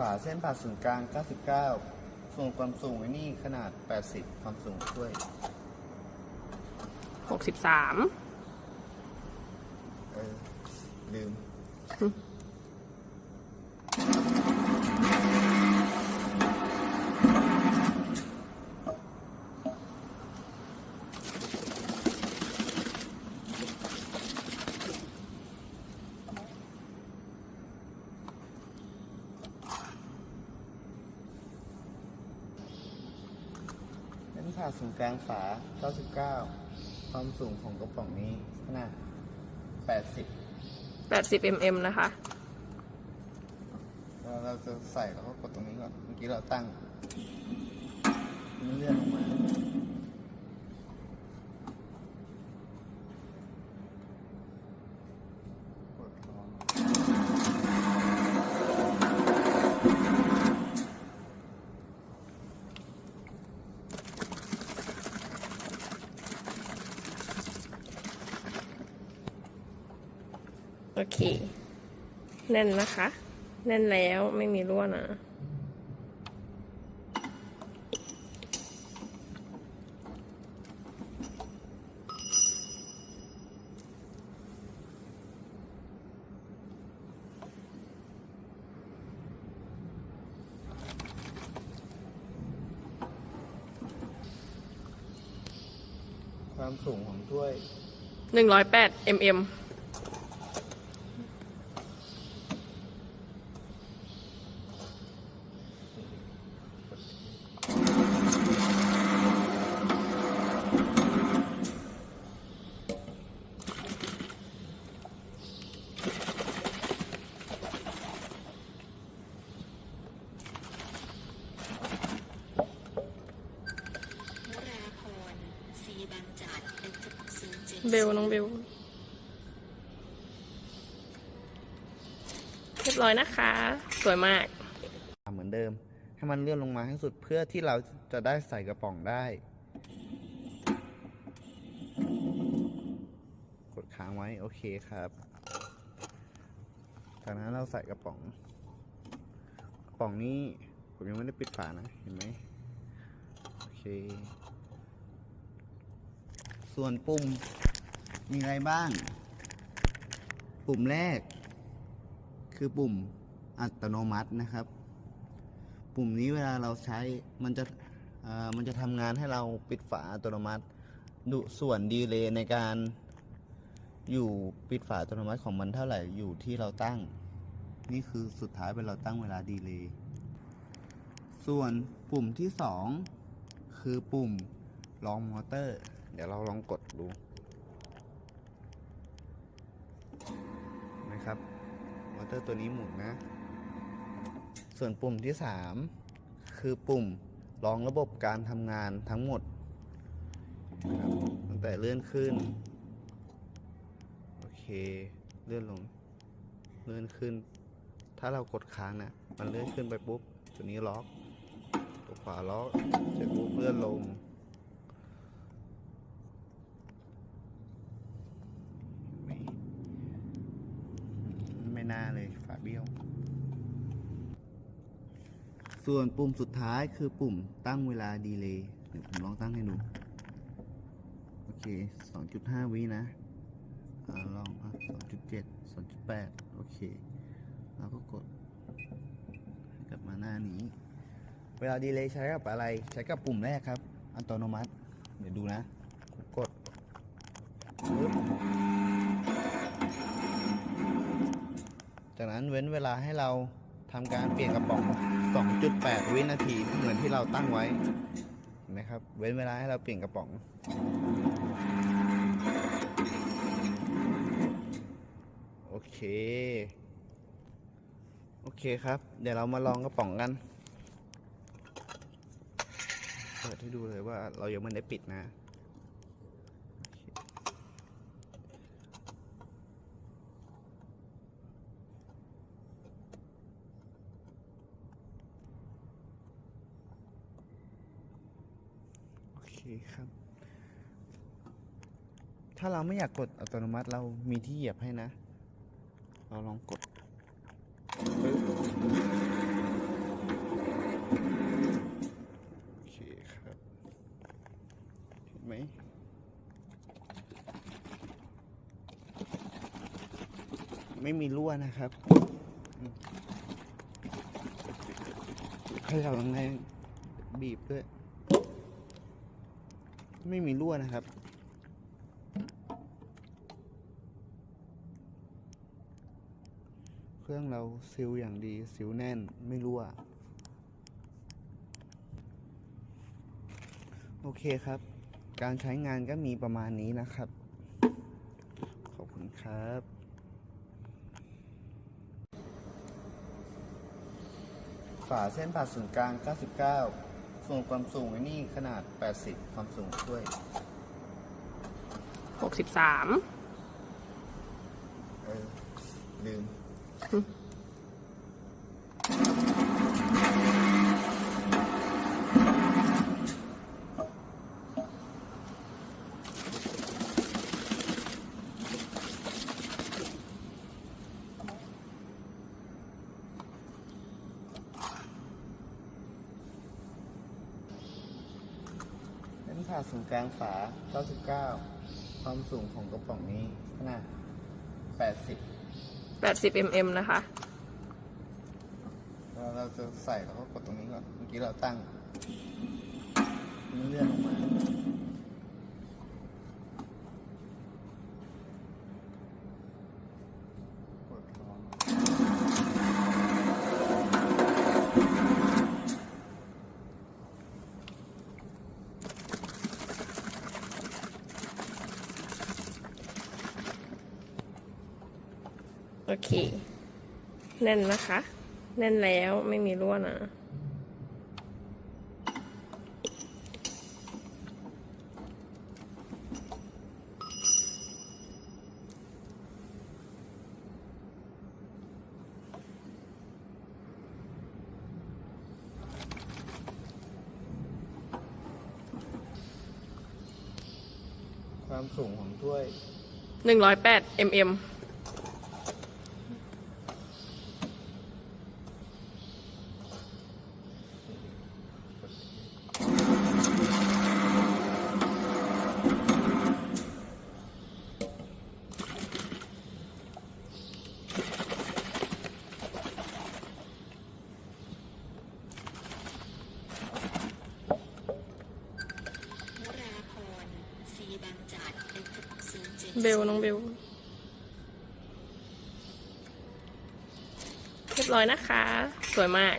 ฝาเส้นผ่าศูนย์กลาง 99 ส่วนความสูงไอ้นี่ขนาด 80 ความสูงถ้วย หกสิบสาม เออ ลืมเส้ ผ่าศูนย์กลางฝา 99 ความสูงของกระป๋องนี้ขนาด 80แปดสิบ mm นะคะ แล้วเราจะใส่แล้วก็กดตรงนี้ก่อน เมื่อกี้เราตั้งมันเลื่อนลงมา กดลอง โอเค แน่นนะคะ แน่นแล้วไม่มีรั่วนะความสูงของถ้วยหนึ่งร้อยแปด mm วราพรสีบางจากเอ็กซ์ศูนย์ เบลน้องเบลเรียบร้อยนะคะ สวยมาก เหมือนเดิม ให้มันเลื่อนลงมาให้สุดเพื่อที่เราจะได้ใส่กระป๋องได้ กดค้างไว้ โอเคครับ จากนั้นเราใส่กระป๋อง กระป๋องนี้ผมยังไม่ได้ปิดฝานะ เห็นไหมโอเค ส่วนปุ่ม มีอะไรบ้าง ปุ่มแรก คือปุ่มอัตโนมัตินะครับ ปุ่มนี้เวลาเราใช้มันจะมันจะทำงานให้เราปิดฝาอัตโนมัติดูส่วนดีเลย์ในการอยู่ปิดฝาอัตโนมัติของมันเท่าไหร่อยู่ที่เราตั้ง นี่คือสุดท้ายเป็นเราตั้งเวลาดีเลย์ส่วนปุ่มที่สองคือปุ่มลองมอเตอร์ เดี๋ยวเราลองกดดู นะครับ มอเตอร์ตัวนี้หมุนนะ ส่วนปุ่มที่ 3 คือปุ่มรองระบบการทำงานทั้งหมดนะครับตั้งแต่เลื่อนขึ้น โอเค เลื่อนลง เลื่อนขึ้น ถ้าเรากดค้างนะมันเลื่อนขึ้นไปปุ๊บ ตัวนี้ล็อก ตัวขวาล็อกเสร็จปุ๊บเลื่อนลง ไม่ไม่น่าเลยฝาเบี้ยว ส่วนปุ่มสุดท้ายคือปุ่มตั้งเวลาดีเลย์เดี๋ยวผมลองตั้งให้ดู โอเค 2.5 วินะอลองอะ2.7 2.8 โอเค แล้วก็กด กลับมาหน้านี้ เวลาดีเลย์ใช้กับอะไร ใช้กับปุ่มแรกครับ อัตโนมัติ เดี๋ยวดูนะ กดจากนั้นเว้นเวลาให้เรา ทำการเปลี่ยนกระป๋อง 2.8 วินาทีเหมือนที่เราตั้งไว้นไหมครับ เว้นเวลาให้เราเปลี่ยนกระป๋อง โอเค โอเคครับ เดี๋ยวเรามาลองกระป๋องกันเปิดให้ดูเลยว่าเรายังไม่ได้ปิดนะ ครับ ถ้าเราไม่อยากกดอัตโนมัติเรามีที่เหยียบให้นะ เราลองกด โอเคครับไหมไม่มีรั่วนะครับให้เราลองไงบีบด้วย ไม่มีรั่วนะครับ เครื่องเราซิลอย่างดีซิลแน่นไม่รั่ว โอเคครับ การใช้งานก็มีประมาณนี้นะครับ ขอบคุณครับฝาเส้นผ่าศูนย์กลาง 99 ส่วนความสูงไอ้นี่ขนาด 80 ความสูงช่วย หกสิบสาม เออ ลืมเส้ นผ่าศูนย์กลางฝา 99 ความสูงของกระป๋องนี้ขนาด 80แปดสิบ mm นะคะเราเราจะใส่แล้วก็กดตรงนี้ก่อน เมื่อกี้เราตั้งมันเลื่อนลงมา โอเค แน่นนะคะ แน่นแล้วไม่มีรั่วนะ ความสูงของถ้วยหนึ่งร้อยแปด mm วราพรสีบางจากเอ็กซ์ศูนย์เจ็ด เบลน้องเบลเรียบร้อยนะคะ สวยมาก